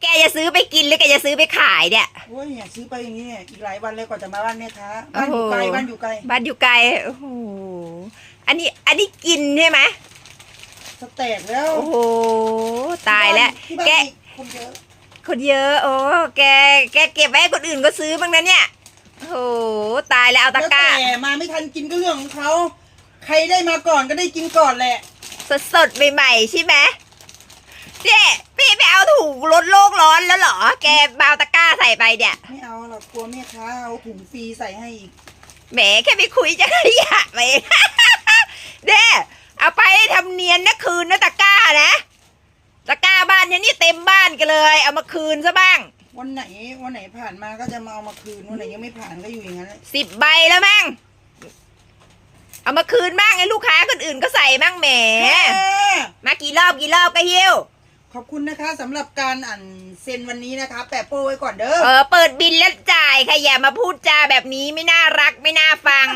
แกจะซื้อไปกินหรือแกจะซื้อไปขายเนี่ย โอ้ยเนี่ยซื้อไปอย่างนี้เนี่ยอีกหลายวันเลยกว่าจะมาบ้านแม่ค้าบ้านอยู่ไกลโอ้โหบ้านอยู่ไกลบ้านอยู่ไกล โอ้โห อันนี้ อันนี้กินใช่ไหมสแตกแล้ว โอ้โห ตายแล้ว ที่บ้านแก มีคนเยอะคนเยอะ โอ้ แก แกเก็บไว้ให้คนอื่นก็ซื้อบ้างนะเนี่ย โอ้โห ตายแล้วเอาตะแล้วกร้า แต่มาไม่ทันกินก็เรื่องของเขาใครได้มาก่อนก็ได้กินก่อนแหละ สดสดๆใหม่ๆใช่ไหมเจ๊พี่ไป เอาถุงลดโลกร้อนแล้วเหรอ แกมาเอาตะกร้าใส่ไปเนี่ย ไม่เอาหรอกกลัวแม่ค้าเอาถุงฟรีใส่ให้อีกแหมแค่ไปคุยจะขยะไปเด้เอาไปทำเนียนนะคืนนะตะกร้านะตะกร้าบ้านเนี่ยนี่เต็มบ้านกันเลย เอามาคืนซะบ้างวันไหนวันไหนผ่านมาก็จะมาเอามาคืนวันไหนยังไม่ผ่านก็อยู่อย่างนั้นแหละสิบใบแล้วมั้งเอามาคืนบ้างให้ลูกค้าคนอื่นก็ใส่บ้างแหม แม่ มากี่รอบกี่รอบก็หิ้ว ขอบคุณนะคะสำหรับการอ่านเซ็นวันนี้นะคะ แปะโป้ไว้ก่อนเด้อ เออ เปิดบินแล้วจ่ายค่ะอย่ามาพูดจาแบบนี้ไม่น่ารักไม่น่าฟัง